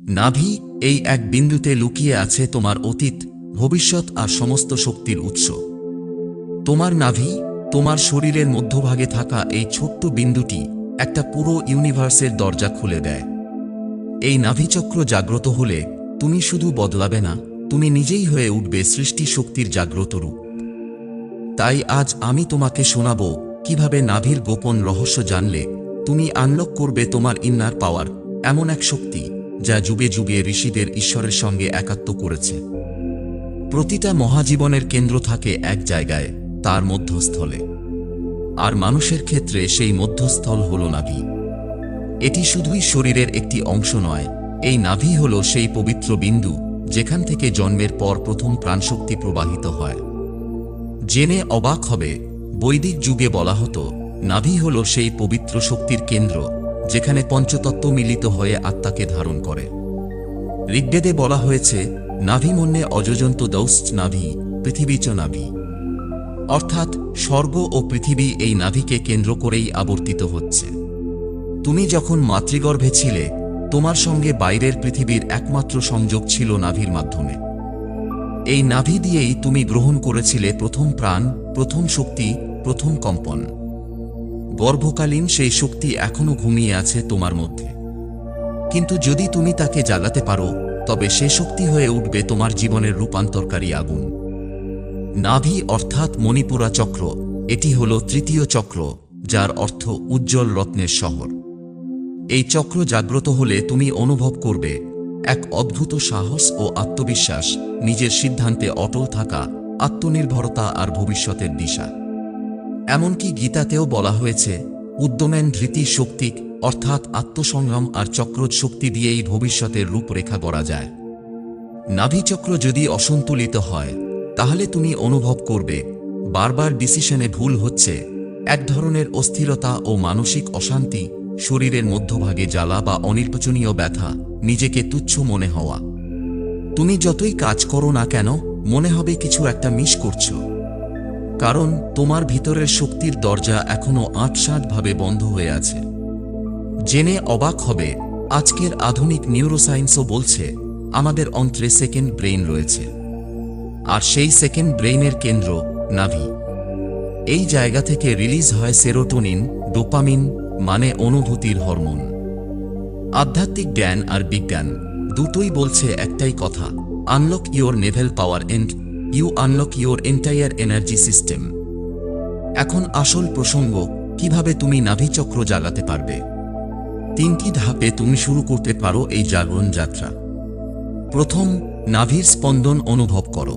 নাভি, এই এক বিন্দুতে লুকিয়ে আছে তোমার অতীত, ভবিষ্যৎ আর সমস্ত শক্তির উৎস। তোমার নাভি, তোমার শরীরের মধ্যভাগে থাকা এই ছোট্ট বিন্দুটি একটা পুরো ইউনিভার্সের দরজা খুলে দেয়। এই নাভিচক্র জাগ্রত হলে তুমি শুধু বদলাবে না, তুমি নিজেই হয়ে উঠবে সৃষ্টি শক্তির জাগ্রত রূপ। তাই আজ আমি তোমাকে শোনাব কীভাবে নাভির গোপন রহস্য জানলে তুমি আনলক করবে তোমার ইন্নার পাওয়ার এমন এক শক্তি। যা যুগে যুগে ঋষিদের ঈশ্বরের সঙ্গে একাত্ম করেছে। প্রতিটা মহাজীবনের কেন্দ্র থাকে এক জায়গায়, তার মধ্যস্থলে। আর মানুষের ক্ষেত্রে সেই মধ্যস্থল হল নাভি। এটি শুধুই শরীরের একটি অংশ নয়, এই নাভি হল সেই পবিত্র বিন্দু যেখান থেকে জন্মের পর প্রথম প্রাণশক্তি প্রবাহিত হয়। জেনে অবাক হবে, বৈদিক যুগে বলা হতো, নাভি হল সেই পবিত্র শক্তির কেন্দ্র যেখানে পঞ্চতত্ত্ব মিলিত হয়ে আত্মাকে ধারণ করে। ঋগ্বেদে বলা হয়েছে, নাভি মন্যে অযোজন্ত দৌস্ট নাভি, পৃথিবী চ নাভি। অর্থাৎ, স্বর্গ ও পৃথিবী এই নাভিকে কেন্দ্র করেই আবর্তিত হচ্ছে। তুমি যখন মাতৃগর্ভে ছিলে, তোমার সঙ্গে বাইরের পৃথিবীর একমাত্র সংযোগ ছিল নাভির মাধ্যমে। এই নাভি দিয়েই তুমি গ্রহণ করেছিলে প্রথম প্রাণ, প্রথম শক্তি, প্রথম কম্পন। গর্ভকালীন সেই শক্তি এখনও ঘুমিয়ে আছে তোমার মধ্যে। কিন্তু যদি তুমি তাকে জ্বালাতে পারো, তবে সে শক্তি হয়ে উঠবে তোমার জীবনের রূপান্তরকারী আগুন। নাভি অর্থাৎ মণিপুরা চক্র, এটি হল তৃতীয় চক্র, যার অর্থ উজ্জ্বল রত্নের শহর। এই চক্র জাগ্রত হলে তুমি অনুভব করবে এক অদ্ভুত সাহস ও আত্মবিশ্বাস, নিজের সিদ্ধান্তে অটল থাকা, আত্মনির্ভরতা আর ভবিষ্যতের দিশা। এমনকি গীতাতেও বলা হয়েছে, উদ্যমেন ধৃতি শক্তিক, অর্থাৎ আত্মসংগ্রাম আর চক্রজ শক্তি দিয়েই ভবিষ্যতের রূপরেখা গড়া যায়। নাভিচক্র যদি অসন্তুলিত হয়, তাহলে তুমি অনুভব করবে, বারবার ডিসিশনে ভুল হচ্ছে, এক ধরনের অস্থিরতা ও মানসিক অশান্তি, শরীরের মধ্যভাগে জ্বালা বা অনির্বাচনীয় ব্যথা, নিজেকে তুচ্ছ মনে হওয়া। তুমি যতই কাজ করো না কেন, মনে হবে কিছু একটা মিস করছ। কারণ তোমার ভিতরের শক্তির দরজা এখনও আটসাঁটভাবে বন্ধ হয়ে আছে। জেনে অবাক হবে, আজকের আধুনিক নিউরোসায়েন্সও বলছে, আমাদের অন্ত্রে সেকেন্ড ব্রেইন রয়েছে। আর সেই সেকেন্ড ব্রেইনের কেন্দ্র নাভি। এই জায়গা থেকে রিলিজ হয় সেরোটোনিন ডোপামিন মানে অনুভূতির হরমোন। আধ্যাত্মিক জ্ঞান আর বিজ্ঞান দুটোই বলছে একটাই কথা unlock your navel power and you unlock your entire energy system এখন আসল প্রসঙ্গ, কীভাবে তুমি নাভিচক্র জাগাতে পারবে? তিনটি ধাপে তুমি শুরু করতে পারো এই জাগরণ যাত্রা। প্রথম, নাভির স্পন্দন অনুভব করো।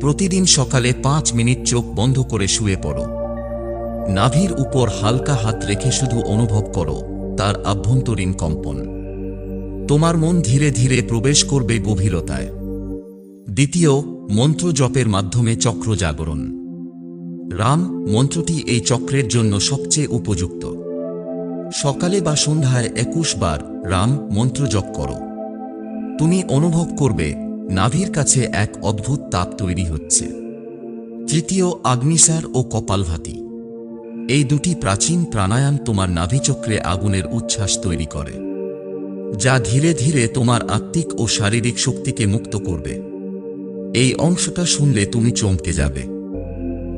প্রতিদিন সকালে পাঁচ মিনিট চোখ বন্ধ করে শুয়ে পড়ো। নাভির উপর হালকা হাত রেখে শুধু অনুভব করো, তার আভ্যন্তরীণ কম্পন। তোমার মন ধীরে ধীরে প্রবেশ করবে গভীরতায়। দ্বিতীয়, মন্ত্র জপের মাধ্যমে চক্র জাগরণ। রাম, মন্ত্রটি এই চক্রের জন্য সবচেয়ে উপযুক্ত। সকালে বা সন্ধ্যায় একুশ বার রাম মন্ত্র জপ করো। তুমি অনুভব করবে, নাভির কাছে এক অদ্ভুত তাপ তৈরি হচ্ছে। তৃতীয়, আগ্নিসার ও কপালভাতি। এই দুটি প্রাচীন প্রাণায়াম তোমার নাভিচক্রে আগুনের উচ্ছ্বাস তৈরি করে, যা ধীরে ধীরে তোমার আত্মিক ও শারীরিক শক্তিকে মুক্ত করবে। এই অংশটা শুনলে তুমি চমকে যাবে।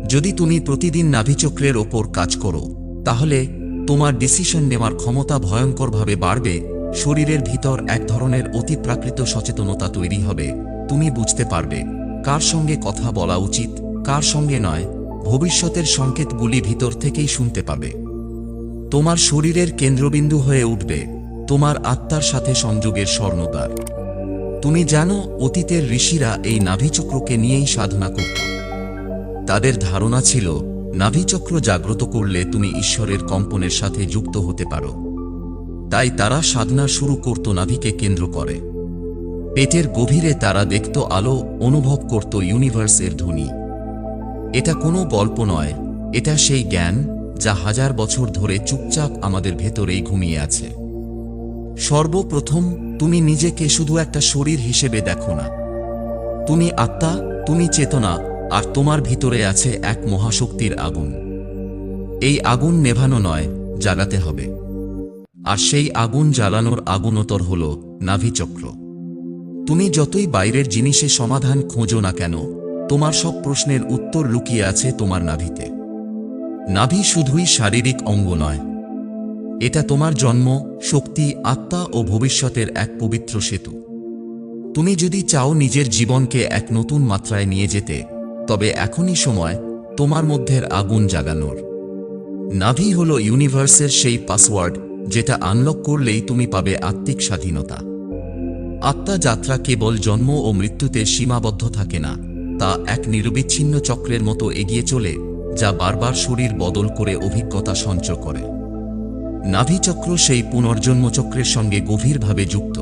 যদি তুমি প্রতিদিন নাভিচক্রের ওপর কাজ করো, তাহলে তোমার ডিসিশন নেওয়ার ক্ষমতা ভয়ঙ্করভাবে বাড়বে, শরীরের ভিতর এক ধরনের অতিপ্রাকৃত সচেতনতা তৈরি হবে, তুমি বুঝতে পারবে কার সঙ্গে কথা বলা উচিত, কার সঙ্গে নয়, ভবিষ্যতের সংকেতগুলি ভিতর থেকেই শুনতে পাবে। তোমার শরীরের কেন্দ্রবিন্দু হয়ে উঠবে, তোমার আত্মার সাথে সংযোগের স্বর্ণদ্বার তুমি জানো, অতীতের ঋষিরা এই নাভিচক্রকে নিয়েই সাধনা করত। তাদের ধারণা ছিল নাভিচক্র জাগ্রত করলে তুমি ঈশ্বরের কম্পনের সাথে যুক্ত হতে পারো। তাই তারা সাধনা শুরু করত নাভিকে কেন্দ্র করে। পেটের গভীরে তারা দেখত আলো অনুভব করত ইউনিভার্সের ধ্বনি। এটা কোনো গল্প নয়, এটা সেই জ্ঞান যা হাজার বছর ধরে চুপচাপ আমাদের ভেতরেই ঘুমিয়ে আছে। সর্বপ্রথম তুমি নিজেকে শুধু একটা শরীর হিসেবে দেখো না। তুমি আত্মা, তুমি চেতনা, আর তোমার ভিতরে আছে এক মহাশক্তির আগুন। এই আগুন নেভানো নয়, জ্বালাতে হবে। আর সেই আগুন জ্বালানোর আগুনতর হল নাভিচক্র। তুমি যতই বাইরের জিনিসে সমাধান খোঁজো না কেন, তোমার সব প্রশ্নের উত্তর লুকিয়ে আছে তোমার নাভিতে। নাভি শুধুই শারীরিক অঙ্গ নয় এটা তোমার জন্ম, শক্তি, আত্মা ও ভবিষ্যতের এক পবিত্র সেতু। তুমি যদি চাও নিজের জীবনকে এক নতুন মাত্রায় নিয়ে যেতে, তবে এখনই সময় তোমার মধ্যের আগুন জাগানোর। নাভি হল ইউনিভার্সের সেই পাসওয়ার্ড যেটা আনলক করলেই তুমি পাবে আত্মিক স্বাধীনতা। আত্মা যাত্রা কেবল জন্ম ও মৃত্যুতে সীমাবদ্ধ থাকে না, তা এক নিরবিচ্ছিন্ন চক্রের মতো এগিয়ে চলে, যা বারবার শরীর বদল করে অভিজ্ঞতা সঞ্চয় করে। নাভিচক্র সেই পুনর্জন্মচক্রের সঙ্গে গভীরভাবে যুক্ত।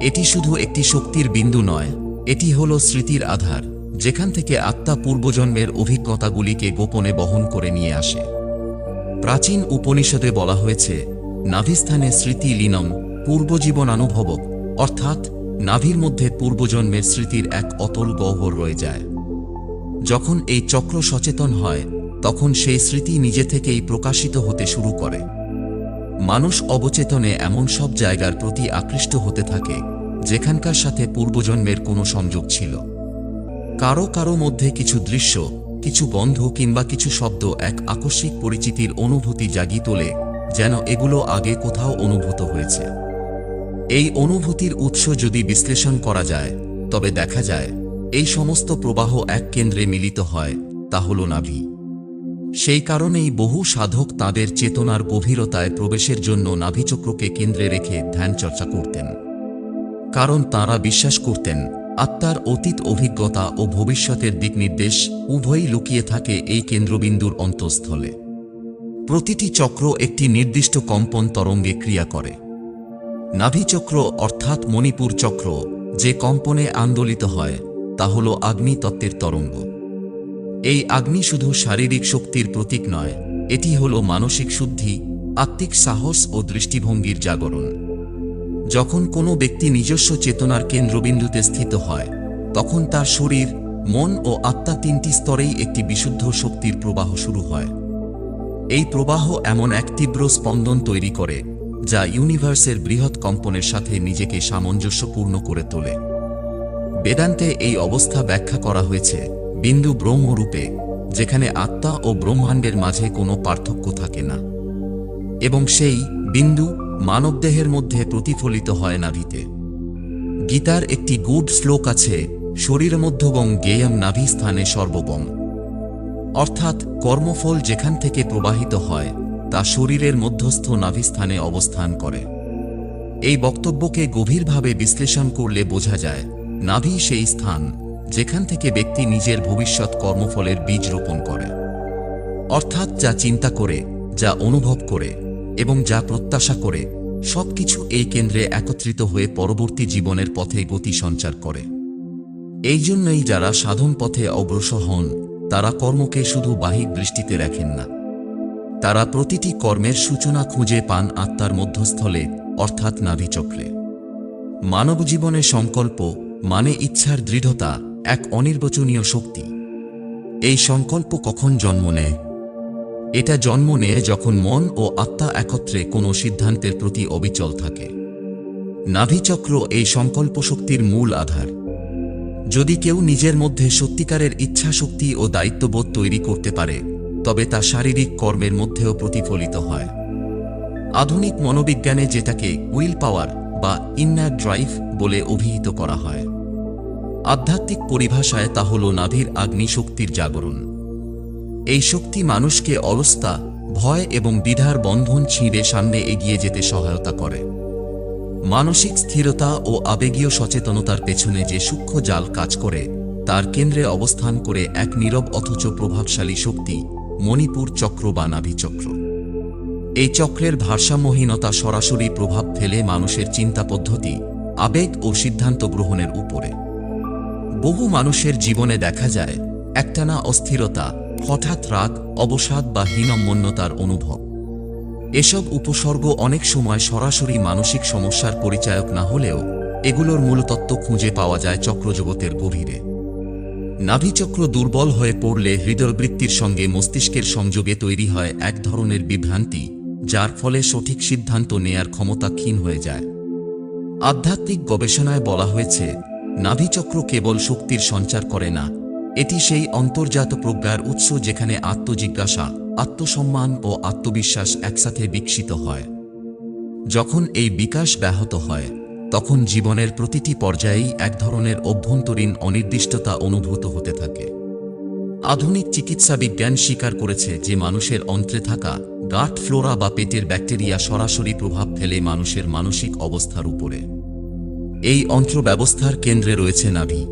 এটি শুধু একটি শক্তির বিন্দু নয়, এটি হল স্মৃতির আধার, যেখান থেকে আত্মা পূর্বজন্মের অভিজ্ঞতাগুলিকে গোপনে বহন করে নিয়ে আসে। প্রাচীন উপনিষদে বলা হয়েছে, নাভিস্থানে স্মৃতি লীনম পূর্বজীবনানুভবক, অর্থাৎ নাভির মধ্যে পূর্বজন্মের স্মৃতির এক অতল গহ্বর রয়ে যায়। যখন এই চক্র সচেতন হয়, তখন সেই স্মৃতি নিজে থেকেই প্রকাশিত হতে শুরু করে। মানুষ অবচেতনে এমন সব জায়গার প্রতি আকৃষ্ট হতে থাকে, যেখানকার সাথে পূর্বজন্মের কোনো সংযোগ ছিল। কারও কারও মধ্যে কিছু দৃশ্য, কিছু বন্ধ কিংবা কিছু শব্দ এক আকস্মিক পরিচিতির অনুভূতি জাগিয়ে তোলে, যেন এগুলো আগে কোথাও অনুভূত হয়েছে। এই অনুভূতির উৎস যদি বিশ্লেষণ করা যায়, তবে দেখা যায়, এই সমস্ত প্রবাহ এক কেন্দ্রে মিলিত হয়, তা হল নাভি। সেই কারণেই বহু সাধক তাদের চেতনার গভীরতায় প্রবেশের জন্য নাভিচক্রকে কেন্দ্রে রেখে ধ্যান চর্চা করতেন। কারণ তাঁরা বিশ্বাস করতেন, আত্মার অতীত অভিজ্ঞতা ও ভবিষ্যতের দিকনির্দেশ উভয়ই লুকিয়ে থাকে এই কেন্দ্রবিন্দুর অন্তঃস্থলে। প্রতিটি চক্র একটি নির্দিষ্ট কম্পন তরঙ্গে ক্রিয়া করে। নাভিচক্র অর্থাৎ মণিপুর চক্র যে কম্পনে আন্দোলিত হয়, তা হল আগ্নি তত্ত্বের তরঙ্গ। এই আগ্নি শুধু শারীরিক শক্তির প্রতীক নয়, এটি হল মানসিক শুদ্ধি, আত্মিক সাহস ও দৃষ্টিভঙ্গির জাগরণ। যখন কোনো ব্যক্তি নিজস্ব চেতনার কেন্দ্রবিন্দুতে স্থিত হয়, তখন তার শরীর, মন ও আত্মা তিনটি স্তরেই একটি বিশুদ্ধ শক্তির প্রবাহ শুরু হয়। এই প্রবাহ এমন এক তীব্র স্পন্দন তৈরি করে, যা ইউনিভার্সের বৃহৎ কম্পনের সাথে নিজেকে সামঞ্জস্যপূর্ণ করে তোলে। বেদান্তে এই অবস্থা ব্যাখ্যা করা হয়েছে বিন্দু ব্রহ্মরূপে, যেখানে আত্মা ও ব্রহ্মাণ্ডের মাঝে কোনো পার্থক্য থাকে না। এবং সেই বিন্দু মানবদেহের মধ্যে প্রতিফলিত হয় নাভিতে। গীতার একটি গুড শ্লোক আছে, শরীর মধ্যবং গেয়ম নাভি স্থানে সর্ববং। অর্থাৎ কর্মফল যেখান থেকে প্রবাহিত হয়, তা শরীরের মধ্যস্থ নাভিস্থানে অবস্থান করে। এই বক্তব্যকে গভীরভাবে বিশ্লেষণ করলে বোঝা যায়, নাভি সেই স্থান। যেখান থেকে ব্যক্তি নিজের ভবিষ্যৎ কর্মফলের বীজ রোপণ করে। অর্থাৎ যা চিন্তা করে, যা অনুভব করে এবং যা প্রত্যাশা করে, সবকিছু এই কেন্দ্রে একত্রিত হয়ে পরবর্তী জীবনের পথে গতি সঞ্চার করে। এই জন্যই যারা সাধন পথে অগ্রসর হন, তারা কর্মকে শুধু বাহিক দৃষ্টিতে রাখেন না। তারা প্রতিটি কর্মের সূচনা খুঁজে পান আত্মার মধ্যস্থলে, অর্থাৎ নাভিচক্রে। মানব জীবনে সংকল্প মানে ইচ্ছার দৃঢ়তা এক অনির্বচনীয় শক্তি। এই সংকল্প কখন জন্ম নেয়? এটা জন্ম নেয় যখন মন ও আত্মা একত্রে কোনো সিদ্ধান্তের প্রতি অবিচল থাকে। নাভিচক্র এই সংকল্প শক্তির মূল আধার। যদি কেউ নিজের মধ্যে সত্যিকারের ইচ্ছা শক্তি ও দায়িত্ববোধ তৈরি করতে পারে, তবে তা শারীরিক কর্মের মধ্যেও প্রতিফলিত হয়। আধুনিক মনোবিজ্ঞানে যেটাকে উইল পাওয়ার বা ইন্নার ড্রাইভ বলে অভিহিত করা হয়। আধ্যাত্মিক পরিভাষায় তা হল নাভির আগ্নি শক্তির জাগরণ। এই শক্তি মানুষকে অলস্তা ভয় এবং দ্বিধার বন্ধন ছিঁড়ে সামনে এগিয়ে যেতে সহায়তা করে। মানসিক স্থিরতা ও আবেগীয় সচেতনতার পেছনে যে সূক্ষ্ম জাল কাজ করে, তার কেন্দ্রে অবস্থান করে এক নীরব অথচ প্রভাবশালী শক্তি, মণিপুর চক্র বা নাভিচক্র এই চক্রের ভারসাম্যহীনতা সরাসরি প্রভাব ফেলে মানুষের চিন্তা পদ্ধতি, আবেগ ও সিদ্ধান্ত গ্রহণের উপরে। বহু মানুষের জীবনে দেখা যায়, একটানা অস্থিরতা, হঠাৎ রাগ, অবসাদ বা হীনম্মন্যতার অনুভব। এসব উপসর্গ অনেক সময় সরাসরি মানসিক সমস্যার পরিচায়ক না হলেও এগুলোর মূলতত্ত্ব খুঁজে পাওয়া যায় চক্রজগতের গভীরে। নাভিচক্র দুর্বল হয়ে পড়লে হৃদয়বৃত্তির সঙ্গে মস্তিষ্কের সংযোগে তৈরি হয় এক ধরনের বিভ্রান্তি, যার ফলে সঠিক সিদ্ধান্ত নেয়ার ক্ষমতা ক্ষীণ হয়ে যায়। আধ্যাত্মিক গবেষণায় বলা হয়েছে নাভিচক্র কেবল শক্তির সঞ্চার করে না, এটি সেই অন্তর্জাত প্রজ্ঞার উৎস যেখানে আত্মজিজ্ঞাসা, আত্মসম্মান ও আত্মবিশ্বাস একসাথে বিকশিত হয়। যখন এই বিকাশ ব্যাহত হয়, তখন জীবনের প্রতিটি পর্যায়েই এক ধরনের অভ্যন্তরীণ অনির্দিষ্টতা অনুভূত হতে থাকে। আধুনিক চিকিৎসা বিজ্ঞান স্বীকার করেছে যে মানুষের অন্ত্রে থাকা গাট ফ্লোরা বা পেটের ব্যাকটেরিয়া সরাসরি প্রভাব ফেলে মানুষের মানসিক অবস্থার উপরে। এই অন্ত্রব্যবস্থার কেন্দ্রে রয়েছে নাভি,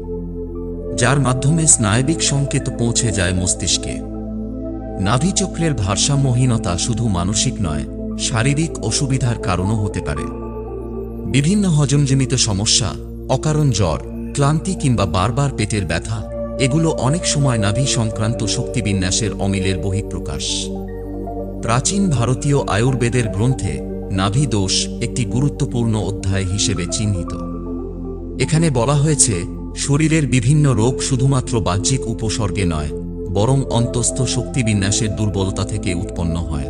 যার মাধ্যমে স্নায়বিক সংকেত পৌঁছে যায় মস্তিষ্কে। নাভিচক্রের ভারসাম্যহীনতা শুধু মানসিক নয়, শারীরিক অসুবিধার কারণও হতে পারে। বিভিন্ন হজমজনিত সমস্যা, অকারণ জ্বর, ক্লান্তি কিংবা বারবার পেটের ব্যথা, এগুলো অনেক সময় নাভি সংক্রান্ত শক্তিবিন্যাসের অমিলের বহিঃপ্রকাশ। প্রাচীন ভারতীয় আয়ুর্বেদের গ্রন্থে নাভি দোষ একটি গুরুত্বপূর্ণ অধ্যায় হিসেবে চিহ্নিত। এখানে বলা হয়েছে, শরীরের বিভিন্ন রোগ শুধুমাত্র বাহ্যিক উপসর্গে নয়, বরং অন্তস্থ শক্তিবিন্যাসের দুর্বলতা থেকে উৎপন্ন হয়।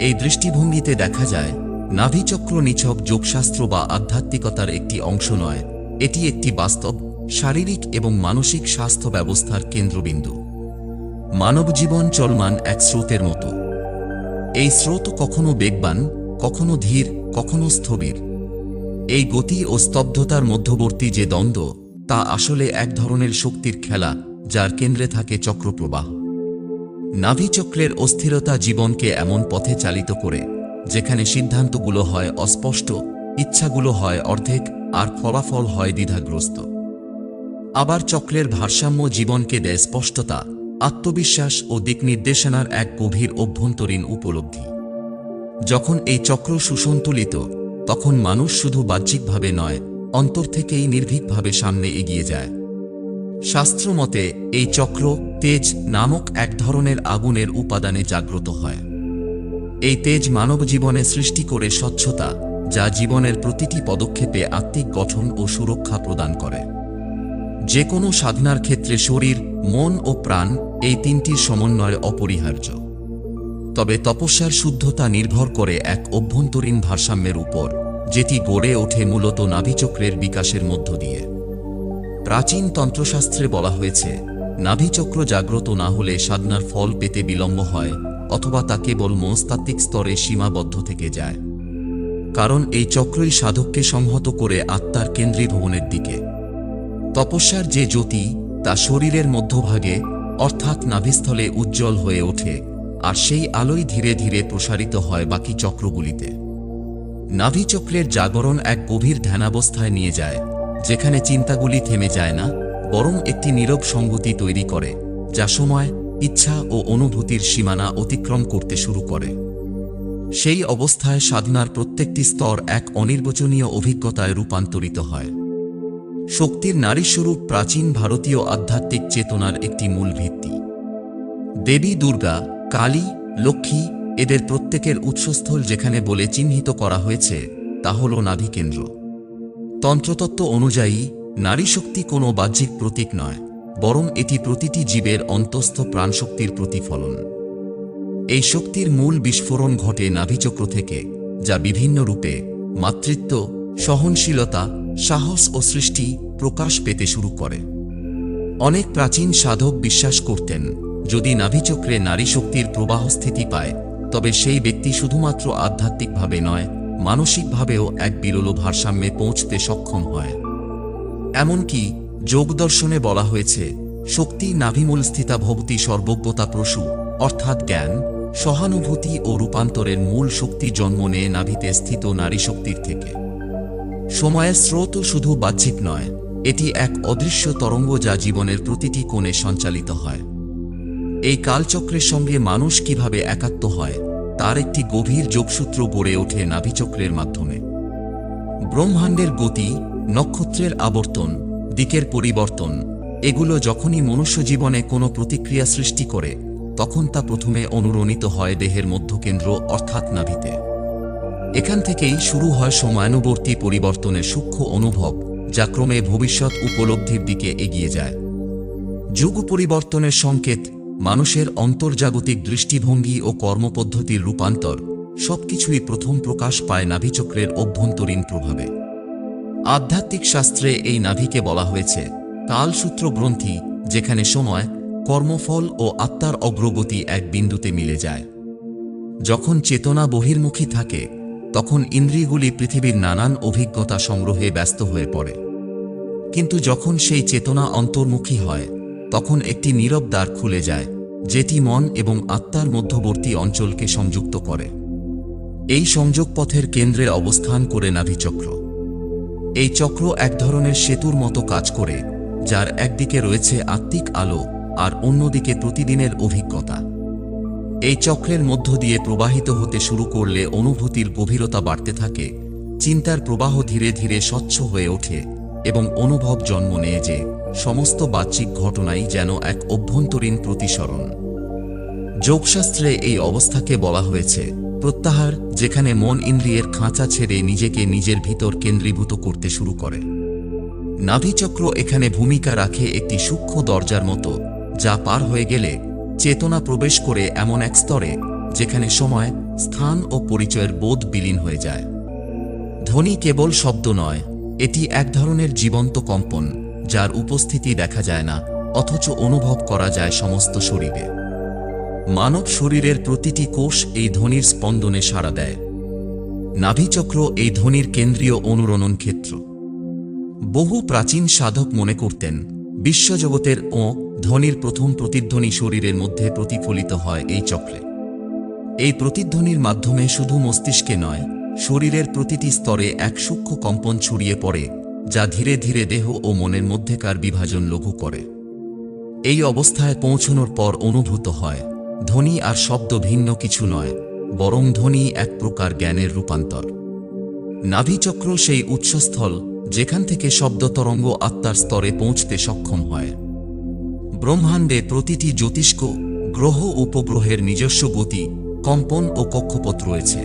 এই দৃষ্টিভঙ্গিতে দেখা যায়, নাভিচক্র নিছক যোগশাস্ত্র বা আধ্যাত্মিকতার একটি অংশ নয়, এটি একটি বাস্তব, শারীরিক এবং মানসিক স্বাস্থ্য ব্যবস্থার কেন্দ্রবিন্দু। মানব জীবন চলমান এক স্রোতের মতো। এই স্রোত কখনো বেগবান, কখনো ধীর, কখনো স্থবির। এই গতি ও স্তব্ধতার মধ্যবর্তী যে দ্বন্দ্ব, তা আসলে এক ধরনের শক্তির খেলা, যার কেন্দ্রে থাকে চক্রপ্রবাহ। নাভিচক্রের অস্থিরতা জীবনকে এমন পথে চালিত করে, যেখানে সিদ্ধান্তগুলো হয় অস্পষ্ট, ইচ্ছাগুলো হয় অর্ধেক, আর ফলাফল হয় দ্বিধাগ্রস্ত। আবার চক্রের ভারসাম্য জীবনকে দেয় স্পষ্টতা, আত্মবিশ্বাস ও দিক নির্দেশনার এক গভীর অভ্যন্তরীণ উপলব্ধি। যখন এই চক্র সুসন্তুলিত তখন মানুষ শুধু বাহ্যিকভাবে নয়, অন্তর থেকেই নির্ভীকভাবে সামনে এগিয়ে যায়। শাস্ত্রমতে, এই চক্র তেজ নামক এক ধরনের আগুনের উপাদানে জাগ্রত হয়। এই তেজ মানব জীবনে সৃষ্টি করে স্বচ্ছতা, যা জীবনের প্রতিটি পদক্ষেপে আত্মিক গঠন ও সুরক্ষা প্রদান করে। যে কোনো সাধনার ক্ষেত্রে শরীর, মন ও প্রাণ এই তিনটির সমন্বয় অপরিহার্য। তবে তপস্যার শুদ্ধতা নির্ভর করে এক অভ্যন্তরীণ ভারসাম্যের উপর, যেটি গড়ে ওঠে মূলত নাভিচক্রের বিকাশের মধ্য দিয়ে। প্রাচীন তন্ত্রশাস্ত্রে বলা হয়েছে, নাভিচক্র জাগ্রত না হলে সাধনার ফল পেতে বিলম্ব হয়, অথবা তা কেবল মনস্তাত্ত্বিক স্তরে সীমাবদ্ধ থেকে যায়। কারণ এই চক্রই সাধককে সংহত করে আত্মার কেন্দ্রীভবনের দিকে। তপস্যার যে জ্যোতি, তা শরীরের মধ্যভাগে, অর্থাৎ নাভিস্থলে উজ্জ্বল হয়ে ওঠে। আর সেই আলোই ধীরে ধীরে প্রসারিত হয় বাকি চক্রগুলিতে। নাভিচক্রের জাগরণ এক গভীর ধ্যানাবস্থায় নিয়ে যায়, যেখানে চিন্তাগুলি থেমে যায় না, বরং একটি নীরব সঙ্গতি তৈরি করে, যা সময়, ইচ্ছা ও অনুভূতির সীমানা অতিক্রম করতে শুরু করে। সেই অবস্থায় সাধনার প্রত্যেকটি স্তর এক অনির্বচনীয় অভিজ্ঞতায় রূপান্তরিত হয়। শক্তির নারীস্বরূপ প্রাচীন ভারতীয় আধ্যাত্মিক চেতনার একটি মূল ভিত্তি। দেবী দুর্গা কালী, লক্ষ্মী এদের প্রত্যেকের উৎসস্থল যেখানে বলে চিহ্নিত করা হয়েছে, তা হল নাভিকেন্দ্র। তন্ত্রতত্ত্ব অনুযায়ী নারী শক্তি কোনো বাহ্যিক প্রতীক নয়, বরং এটি প্রতিটি জীবের অন্তস্থ প্রাণশক্তির প্রতিফলন। এই শক্তির মূল বিস্ফোরণ ঘটে নাভিচক্র থেকে, যা বিভিন্ন রূপে মাতৃত্ব, সহনশীলতা, সাহস ও সৃষ্টি প্রকাশ পেতে শুরু করে। অনেক প্রাচীন সাধক বিশ্বাস করতেন যদি নাভিচক্রে নারী শক্তির প্রবাহ স্থিতি পায়, তবে সেই ব্যক্তি শুধুমাত্র আধ্যাত্মিকভাবে নয়, মানসিকভাবেও এক বিরল ভারসাম্যে পৌঁছতে সক্ষম হয়। এমনকি যোগ দর্শনে বলা হয়েছে, শক্তি নাভিমূল স্থিতা ভবতী সর্বজ্ঞতা প্রসূ অর্থাৎ জ্ঞান, সহানুভূতি ও রূপান্তরের মূল শক্তি জন্ম নেয় নাভিতে স্থিত নারী শক্তির থেকে। সময়ের স্রোত শুধু বাহ্যিক নয়, এটি এক অদৃশ্য তরঙ্গ যা জীবনের প্রতিটি কোণে সঞ্চালিত হয়। এই কালচক্রের সঙ্গে মানুষ কীভাবে একাত্ম হয়, তার একটি গভীর যোগসূত্র গড়ে ওঠে নাভিচক্রের মাধ্যমে। ব্রহ্মাণ্ডের গতি, নক্ষত্রের আবর্তন, দিকের পরিবর্তন, এগুলো যখনই মনুষ্য জীবনে কোনো প্রতিক্রিয়া সৃষ্টি করে, তখন তা প্রথমে অনুরণিত হয় দেহের মধ্যকেন্দ্র অর্থাৎ নাভিতে। এখান থেকেই শুরু হয় সময়ানুবর্তী পরিবর্তনের সূক্ষ্ম অনুভব, যা ক্রমে ভবিষ্যৎ উপলব্ধির দিকে এগিয়ে যায়। যুগ পরিবর্তনের সংকেত মানুষের অন্তর্জাগতিক দৃষ্টিভঙ্গি ও কর্মপদ্ধতির রূপান্তর সবকিছুই প্রথম প্রকাশ পায় নাভিচক্রের অভ্যন্তরীণ প্রভাবে। আধ্যাত্মিক শাস্ত্রে এই নাভিকে বলা হয়েছে কালসূত্র গ্রন্থি, যেখানে সময়, কর্মফল ও আত্মার অগ্রগতি এক বিন্দুতে মিলে যায়। যখন চেতনা বহির্মুখী থাকে, তখন ইন্দ্রিয়গুলি পৃথিবীর নানান অভিজ্ঞতা সংগ্রহে ব্যস্ত হয়ে পড়ে। কিন্তু যখন সেই চেতনা অন্তর্মুখী হয় তখন একটি নীরব দ্বার খুলে যায়, যেটি মন এবং আত্মার মধ্যবর্তী অঞ্চলকে সংযুক্ত করে। এই সংযোগ পথের কেন্দ্রে অবস্থান করে নাভিচক্র এই চক্র এক ধরনের সেতুর মতো কাজ করে, যার একদিকে রয়েছে আত্মিক আলো আর অন্যদিকে প্রতিদিনের অভিজ্ঞতা। এই চক্রের মধ্য দিয়ে প্রবাহিত হতে শুরু করলে অনুভূতির গভীরতা বাড়তে থাকে, চিন্তার প্রবাহ ধীরে ধীরে স্বচ্ছ হয়ে ওঠে এবং অনুভব জন্ম নেয় যে সমস্ত বাহ্যিক ঘটনাই যেন এক অভ্যন্তরীণ প্রতিসরণ। যোগশাস্ত্রে এই অবস্থাকে বলা হয়েছে, প্রত্যাহার, যেখানে মন ইন্দ্রিয়ের খাঁচা ছেড়ে নিজেকে নিজের ভিতর কেন্দ্রীভূত করতে শুরু করে। নাভিচক্র এখানে ভূমিকা রাখে একটি সূক্ষ্ম দরজার মতো, যা পার হয়ে গেলে চেতনা প্রবেশ করে এমন এক স্তরে, যেখানে সময়, স্থান ও পরিচয়ের বোধ বিলীন হয়ে যায়। ধ্বনি কেবল শব্দ নয়, এটি এক ধরনের জীবন্ত কম্পন। যার উপস্থিতি দেখা যায় না, অথচ অনুভব করা যায় সমস্ত শরীরে। মানব শরীরের প্রতিটি কোষ এই ধ্বনির স্পন্দনে সাড়া দেয়। নাভিচক্র এই ধ্বনির কেন্দ্রীয় অনুরণন ক্ষেত্র। বহু প্রাচীন সাধক মনে করতেন, বিশ্বজগতের ও ধ্বনির প্রথম প্রতিধ্বনি শরীরের মধ্যে প্রতিফলিত হয় এই চক্রে। এই প্রতিধ্বনির মাধ্যমে শুধু মস্তিষ্কে নয়, শরীরের প্রতিটি স্তরে এক সূক্ষ্ম কম্পন ছড়িয়ে পড়ে যা ধীরে ধীরে দেহ ও মনের মধ্যেকার বিভাজন লঘু করে। এই অবস্থায় পৌঁছনোর পর অনুভূত হয়, ধ্বনি আর শব্দ ভিন্ন কিছু নয়, বরং ধ্বনি এক প্রকার জ্ঞানের রূপান্তর। নাভিচক্র সেই উৎসস্থল যেখান থেকে শব্দ তরঙ্গ আত্মার স্তরে পৌঁছতে সক্ষম হয়। ব্রহ্মাণ্ডে প্রতিটি জ্যোতিষ্ক, গ্রহ উপগ্রহের নিজস্ব গতি, কম্পন ও কক্ষপথ রয়েছে।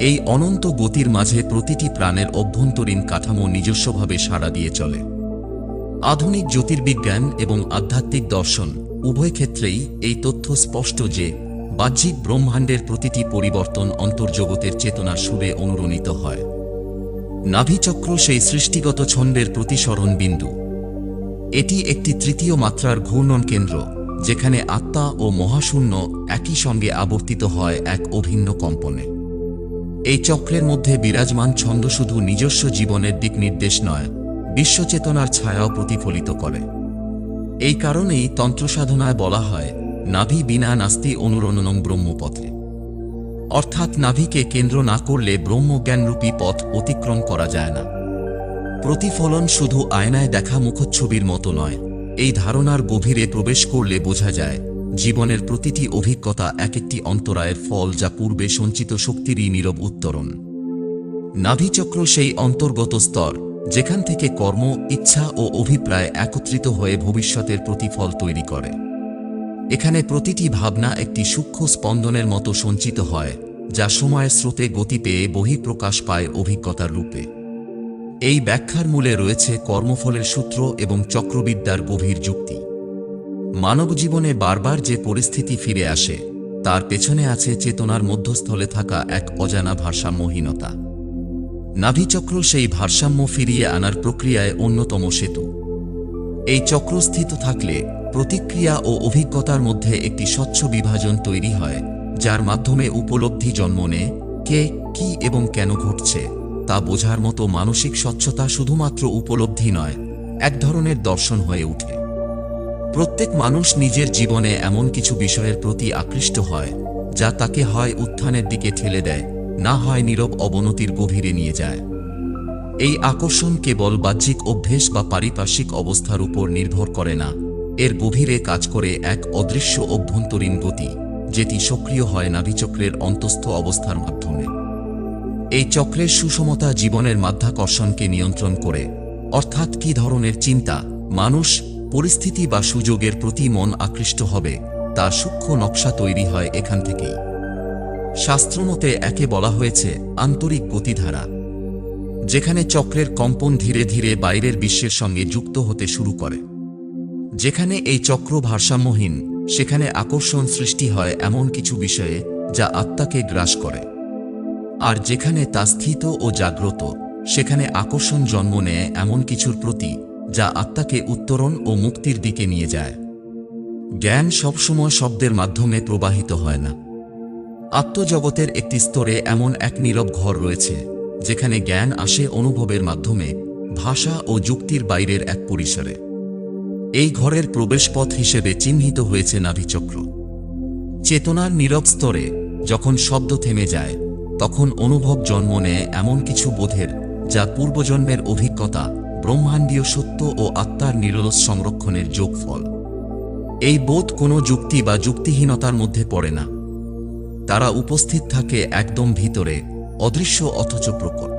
এই অনন্ত গতির মাঝে প্রতিটি প্রাণের অভ্যন্তরীণ কাঠামো নিজস্বভাবে সাড়া দিয়ে চলে। আধুনিক জ্যোতির্বিজ্ঞান এবং আধ্যাত্মিক দর্শন উভয় ক্ষেত্রেই এই তথ্য স্পষ্ট যে, বাহ্যিক ব্রহ্মাণ্ডের প্রতিটি পরিবর্তন অন্তর্জগতের চেতনার সুরে অনুরণিত হয়। নাভিচক্র সেই সৃষ্টিগত ছন্দের প্রতিসরণ বিন্দু। এটি একটি তৃতীয় মাত্রার ঘূর্ণন কেন্দ্র, যেখানে আত্মা ও মহাশূন্য একই সঙ্গে আবর্তিত হয় এক অভিন্ন কম্পনে। এই চক্রের মধ্যে বিরাজমান ছন্দ শুধু নিজস্ব জীবনের দিক নির্দেশ নয়, বিশ্বচেতনার ছায়াও প্রতিফলিত করে। এই কারণেই তন্ত্রসাধনায় বলা হয়, নাভি বিনা নাস্তি অনুরণনম ব্রহ্মপথে। অর্থাৎ নাভিকে কেন্দ্র না করলে ব্রহ্মজ্ঞানরূপী পথ অতিক্রম করা যায় না। প্রতিফলন শুধু আয়নায় দেখা মুখচ্ছবির মতো নয়, এই ধারণার গভীরে প্রবেশ করলে বোঝা যায় জীবনের প্রতিটি অভিজ্ঞতা এক একটি অন্তরায়ের ফল যা পূর্বে সঞ্চিত শক্তিরই নীরব উত্তরণ। নাভিচক্র সেই অন্তর্গত স্তর, যেখান থেকে কর্ম, ইচ্ছা ও অভিপ্রায় একত্রিত হয়ে ভবিষ্যতের প্রতিফল তৈরি করে। এখানে প্রতিটি ভাবনা একটি সূক্ষ্ম স্পন্দনের মতো সঞ্চিত হয়, যা সময়ের স্রোতে গতি পেয়ে বহিঃপ্রকাশ পায় অভিজ্ঞতার রূপে। এই ব্যাখ্যার মূলে রয়েছে কর্মফলের সূত্র এবং চক্রবিদ্যার গভীর যুক্তি। মানব জীবনে বারবার যে পরিস্থিতি ফিরে আসে, তার পেছনে আছে চেতনার মধ্যস্থলে থাকা এক অজানা ভারসাম্যহীনতা। নাভিচক্র সেই ভারসাম্য ফিরিয়ে আনার প্রক্রিয়ায় অন্যতম সেতু। এই চক্র স্থিত থাকলে প্রতিক্রিয়া ও অভিজ্ঞতার মধ্যে একটি স্বচ্ছ বিভাজন তৈরি হয়, যার মাধ্যমে উপলব্ধি জন্ম নেয় কে, কি এবং কেন ঘটছে, তা বোঝার মতো মানসিক স্বচ্ছতা শুধুমাত্র উপলব্ধি নয়, এক ধরনের দর্শন হয়ে ওঠে। প্রত্যেক মানুষ নিজের জীবনে এমন কিছু বিষয়ের প্রতি আকৃষ্ট হয়, যা তাকে হয় উত্থানের দিকে ঠেলে দেয়, না হয় নীরব অবনতির গভীরে নিয়ে যায়। এই আকর্ষণ কেবল বাহ্যিক অভ্যেস বা পারিপার্শ্বিক অবস্থার উপর নির্ভর করে না, এর গভীরে কাজ করে এক অদৃশ্য অভ্যন্তরীণ গতি, যেটি সক্রিয় হয় নাভিচক্রের অন্তস্থ অবস্থার মাধ্যমে। এই চক্রের সুষমতা জীবনের মাধ্যাকর্ষণকে নিয়ন্ত্রণ করে, অর্থাৎ কি ধরনের চিন্তা, মানুষ পরিস্থিতি বা সুযোগের প্রতি মন আকৃষ্ট হবে তার সূক্ষ্ম নকশা তৈরি হয় এখান থেকেই। শাস্ত্রমতে একে বলা হয়েছে আন্তরিক গতিধারা, যেখানে চক্রের কম্পন ধীরে ধীরে বাইরের বিশ্বের সঙ্গে যুক্ত হতে শুরু করে। যেখানে এই চক্র ভারসাম্যহীন, সেখানে আকর্ষণ সৃষ্টি হয় এমন কিছু বিষয়ে যা আত্মাকে গ্রাস করে। আর যেখানে তা স্থিত ও জাগ্রত, সেখানে আকর্ষণ জন্ম নেয় এমন কিছুর প্রতি যা আত্মাকে উত্তরণ ও মুক্তির দিকে নিয়ে যায়। জ্ঞান সবসময় শব্দের মাধ্যমে প্রবাহিত হয় না। আত্মজগতের একটি স্তরে এমন এক নীরব ঘর রয়েছে, যেখানে জ্ঞান আসে অনুভবের মাধ্যমে, ভাষা ও যুক্তির বাইরের এক পরিসরে। এই ঘরের প্রবেশপথ হিসেবে চিহ্নিত হয়েছে নাভিচক্র। চেতনার নীরব স্তরে যখন শব্দ থেমে যায়, তখন অনুভব জন্ম নেয় এমন কিছু বোধের, যা পূর্বজন্মের অভিজ্ঞতা ব্রহ্মাণ্ডীয় সত্য ও আত্মার নিরলস সংরক্ষণের যোগফল। এই বোধ কোনো যুক্তি বা যুক্তিহীনতার মধ্যে পড়ে না। তারা উপস্থিত থাকে একদম ভিতরে, অদৃশ্য অথচ প্রকট।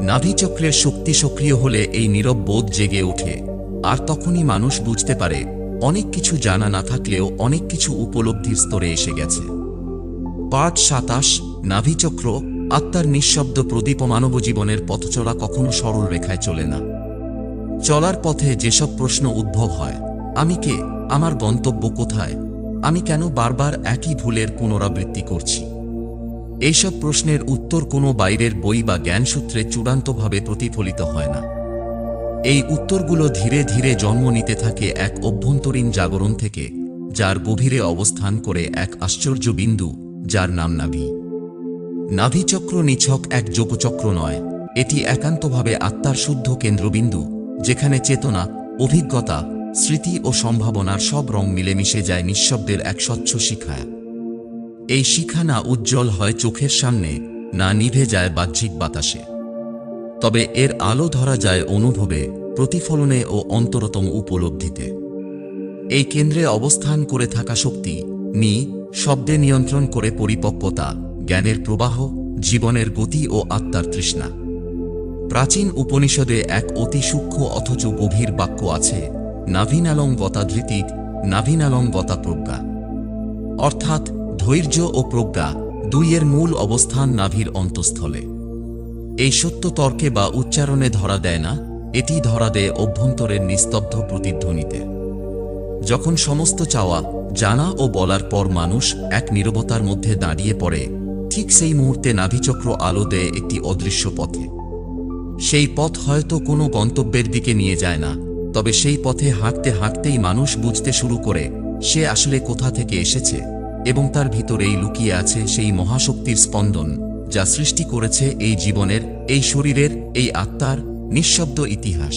নাভিচক্রের শক্তি সক্রিয় হলে এই নীরব বোধ জেগে ওঠে, আর তখনই মানুষ বুঝতে পারে, অনেক কিছু জানা না থাকলেও অনেক কিছু উপলব্ধির স্তরে এসে গেছে। পাঠ সাতাশ, নাভিচক্র আত্মার নিঃশব্দ প্রদীপ মানব জীবনের পথচলা কখনো সরল রেখায় চলে না। চলার পথে যেসব প্রশ্ন উদ্ভব হয়, আমি কে, আমার গন্তব্য কোথায়, আমি কেন বারবার একই ভুলের পুনরাবৃত্তি করছি? এইসব প্রশ্নের উত্তর কোনো বাইরের বই বা জ্ঞানসূত্রে চূড়ান্তভাবে প্রতিফলিত হয় না। এই উত্তরগুলো ধীরে ধীরে জন্ম নিতে থাকে এক অভ্যন্তরীণ জাগরণ থেকে, যার গভীরে অবস্থান করে এক আশ্চর্য বিন্দু, যার নাম নাভি। নাভিচক্র নিছক এক যোগচক্র নয়। এটি একান্তভাবে আত্মার শুদ্ধ কেন্দ্রবিন্দু, যেখানে চেতনা, অভিজ্ঞতা, স্মৃতি ও সম্ভাবনার সব রং মিলেমিশে যায় নিঃশব্দের এক স্বচ্ছ শিখায় এই শিখা না উজ্জ্বল হয় চোখের সামনে, না নিভে যায় বাহ্যিক বাতাসে। তবে এর আলো ধরা যায় অনুভবে, প্রতিফলনে ও অন্তরতম উপলব্ধিতে। এই কেন্দ্রে অবস্থান করে থাকা শক্তি নি শব্দে নিয়ন্ত্রণ করে পরিপক্কতা জ্ঞানের প্রবাহ, জীবনের গতি ও আত্মার তৃষ্ণা। প্রাচীন উপনিষদে এক অতি সূক্ষ্ম অথচ গভীর বাক্য আছে নাভিনালং গতা ধৃতিক নাভিনালং গতা প্রজ্ঞা। অর্থাৎ ধৈর্য ও প্রজ্ঞা দুইয়ের মূল অবস্থান নাভির অন্তঃস্থলে। এই সত্য তর্কে বা উচ্চারণে ধরা দেয় না, এটি ধরা দেয় অভ্যন্তরের নিস্তব্ধ প্রতিধ্বনিতে। যখন সমস্ত চাওয়া, জানা ও বলার পর মানুষ এক নীরবতার মধ্যে দাঁড়িয়ে পড়ে ঠিক সেই মুহূর্তে নাভিচক্র আলো দেয় একটি অদৃশ্য পথে। সেই পথ হয়তো কোনো গন্তব্যের দিকে নিয়ে যায় না, তবে সেই পথে হাঁটতে হাঁটতেই মানুষ বুঝতে শুরু করে, সে আসলে কোথা থেকে এসেছে এবং তার ভিতরেই লুকিয়ে আছে সেই মহাশক্তির স্পন্দন, যা সৃষ্টি করেছে এই জীবনের, এই শরীরের, এই আত্মার নিঃশব্দ ইতিহাস।